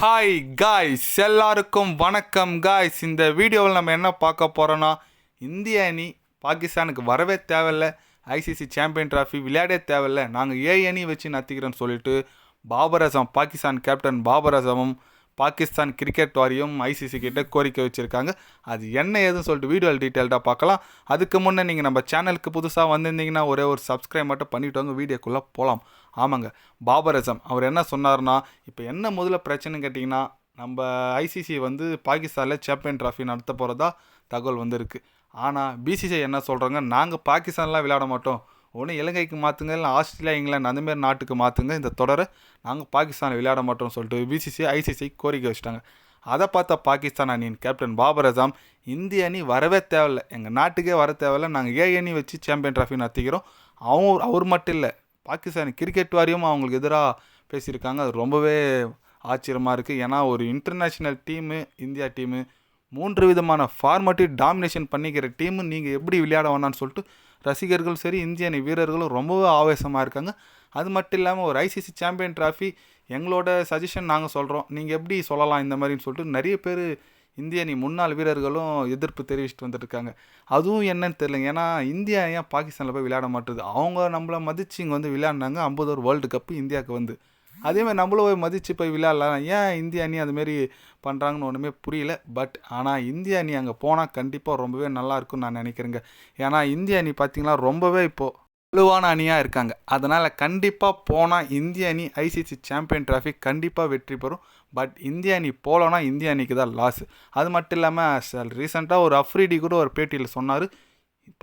Hi guys எல்லாருக்கும் வணக்கம் guys இந்த வீடியோவில் நம்ம என்ன பார்க்க போகிறோன்னா இந்திய அணி பாகிஸ்தானுக்கு வரவே தேவையில்லை. ஐசிசி சாம்பியன் ட்ராஃபி விளையாடே தேவையில்லை. நாங்கள் ஏ அணி வச்சு நத்திக்கிறோன்னு சொல்லிட்டு பாபர் அசம் பாகிஸ்தான் கேப்டன் பாபர் அசமும் பாகிஸ்தான் கிரிக்கெட் வாரியம் ஐசிசி கிட்ட கோரிக்கை வச்சுருக்காங்க. அது என்ன ஏதுன்னு சொல்லிட்டு வீடியோ டீட்டெயில்டாக பார்க்கலாம். அதுக்கு முன்னே நீங்கள் நம்ம சேனலுக்கு புதுசாக வந்திருந்தீங்கன்னா ஒரே ஒரு சப்ஸ்கிரைப் மட்டும் பண்ணிவிட்டு வாங்க. வீடியோக்குள்ளே போகலாம் ஆமாங்க. பாபர் அவர் என்ன சொன்னார்னா இப்போ என்ன முதல்ல பிரச்சனைன்னு கேட்டிங்கன்னா நம்ம ஐசிசி வந்து பாகிஸ்தானில் சாம்பியன் ட்ராஃபி நடத்த போகிறதா தகவல் வந்திருக்கு. ஆனால் பிசிசிஐ என்ன சொல்கிறாங்க நாங்கள் பாகிஸ்தான்லாம் விளையாட மாட்டோம். ஒன்று இலங்கைக்கு மாற்றுங்க இல்லை ஆஸ்திரேலியா இங்கிலாந்து அந்தமாரி நாட்டுக்கு மாற்றுங்க இந்த தொடரை நாங்கள் பாகிஸ்தானில் விளையாட மாட்டோம்னு சொல்லிட்டு பிசிசி ஐசிசி கோரிக்கை வச்சுட்டாங்க. அதை பார்த்த பாகிஸ்தான் அணியின் கேப்டன் பாபர் அசாம் இந்திய அணி வரவே தேவையில்ல. எங்கள் நாட்டுக்கே வர தேவையில்லை. நாங்கள் ஏ அணி வச்சு சாம்பியன் ட்ராஃபி நடத்திக்கிறோம். அவங்க அவர் மட்டும் இல்லை. பாகிஸ்தான் கிரிக்கெட் வாரியம் அவங்களுக்கு எதிராக பேசியிருக்காங்க. அது ரொம்பவே ஆச்சரியமாக இருக்குது ஏன்னா ஒரு இன்டர்நேஷ்னல் டீமு இந்தியா டீமு மூன்று விதமான ஃபார்மேட்டிவ் டாமினேஷன் பண்ணிக்கிற டீமு நீங்கள் எப்படி விளையாட வேணான்னு சொல்லிட்டு ரசிகர்கள் சரி இந்திய அணி வீரர்களும் ரொம்பவே ஆவேசமாக இருக்காங்க. அது மட்டும் இல்லாமல் ஒரு ஐசிசி சாம்பியன் ட்ராஃபி எங்களோட சஜஷன் நாங்கள் சொல்கிறோம் நீங்கள் எப்படி சொல்லலாம் இந்த மாதிரின்னு சொல்லிட்டு நிறைய பேர் இந்திய அணி முன்னாள் வீரர்களும் எதிர்ப்பு தெரிவிச்சுட்டு வந்துட்டுருக்காங்க. அதுவும் என்னன்னு தெரியல ஏன்னா இந்தியா ஏன் பாகிஸ்தானில் போய் விளையாட மாட்டுது? அவங்க நம்மளை மதித்து இங்கே வந்து விளையாடினாங்க. ஐம்பது ஒரு வேர்ல்டு கப்பு இந்தியாவுக்கு வந்து. அதேமாதிரி நம்மளும் போய் மதித்து போய் விளையாடலாம். ஏன் இந்திய அணி அதுமாரி பண்ணுறாங்கன்னு ஒன்றுமே புரியல. பட் ஆனால் இந்திய அணி அங்கே போனால் கண்டிப்பாக ரொம்பவே நல்லா இருக்கும்னு நான் நினைக்கிறேங்க. ஏன்னா இந்திய அணி பார்த்திங்கன்னா ரொம்பவே இப்போது வலுவான அணியாக இருக்காங்க. அதனால் கண்டிப்பாக போனால் இந்திய அணி ஐசிசி சாம்பியன் டிராஃபி கண்டிப்பாக வெற்றி பெறும். பட் இந்திய அணி போகலன்னா இந்திய அணிக்கு தான் லாஸ் அது மட்டும் இல்லாமல் ரீசெண்டாக ஒரு அஃப்ரிடி கூட ஒரு பேட்டியில் சொன்னார்.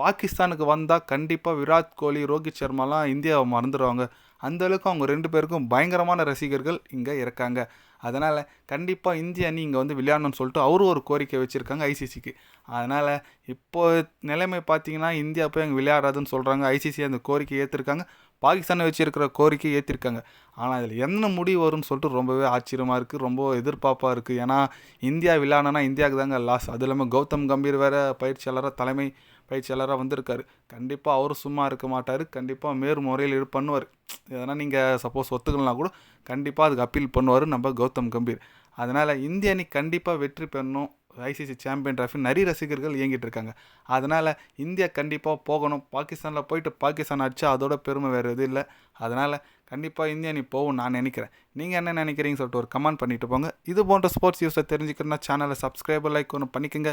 பாகிஸ்தானுக்கு வந்தால் கண்டிப்பாக விராட் கோலி ரோஹித் சர்மாலாம் இந்தியாவை மறந்துடுவாங்க அந்தளவுக்கு அவங்க ரெண்டு பேருக்கும் பயங்கரமான ரசிகர்கள் இங்கே இருக்காங்க. அதனால் கண்டிப்பாக இந்திய அணி இங்கே வந்து விளையாடணும்னு சொல்லிட்டு அவரும் ஒரு கோரிக்கை வச்சுருக்காங்க ஐசிசிக்கு. அதனால் இப்போ நிலைமை பார்த்தீங்கன்னா இந்தியா போய் அங்கே விளையாடாதுன்னு சொல்கிறாங்க ஐசிசி அந்த கோரிக்கை ஏற்றிருக்காங்க பாகிஸ்தானை வச்சுருக்கிற கோரிக்கை ஏற்றிருக்காங்க ஆனால் அதில் என்ன முடிவு வரும்னு சொல்லிட்டு ரொம்பவே ஆச்சரியமாக இருக்குது ரொம்ப எதிர்பார்ப்பாக இருக்குது ஏன்னா இந்தியா விளையாடனா இந்தியாவுக்கு தாங்க லாஸ் அது இல்லாமல் கௌதம் கம்பீர் வேறு பயிற்சியாளராக தலைமை பயிற்சியாளராக வந்திருக்கார். கண்டிப்பாக அவரும் சும்மா இருக்க மாட்டார். கண்டிப்பாக மேறு முறையில் இது பண்ணுவார். எதனா நீங்கள் சப்போஸ் ஒத்துக்கலாம் கூட கண்டிப்பாக அதுக்கு அப்பீல் பண்ணுவார் நம்ம கௌதம் கம்பீர். அதனால் இந்திய அணி கண்டிப்பாக வெற்றி பெறணும். ஐசிசி சாம்பியன் ட்ராஃபி நிறைய ரசிகர்கள் இயங்கிட்டு இருக்காங்க. அதனால் இந்தியா கண்டிப்பாக போகணும். பாகிஸ்தானில் போயிட்டு பாகிஸ்தான் அடித்தா அதோட பெருமை வேறு எதுவும் இல்லை. அதனால் கண்டிப்பாக இந்திய அணி போகும் நான் நினைக்கிறேன். நீங்கள் என்ன நினைக்கிறீங்கன்னு சொல்லிட்டு ஒரு கமெண்ட் பண்ணிட்டு போங்க. இது போன்ற ஸ்போர்ட்ஸ் நியூஸை தெரிஞ்சுக்கணும்னா சேனலை சப்ஸ்கிரைபர் லைக் ஒன்று பண்ணிக்கோங்க.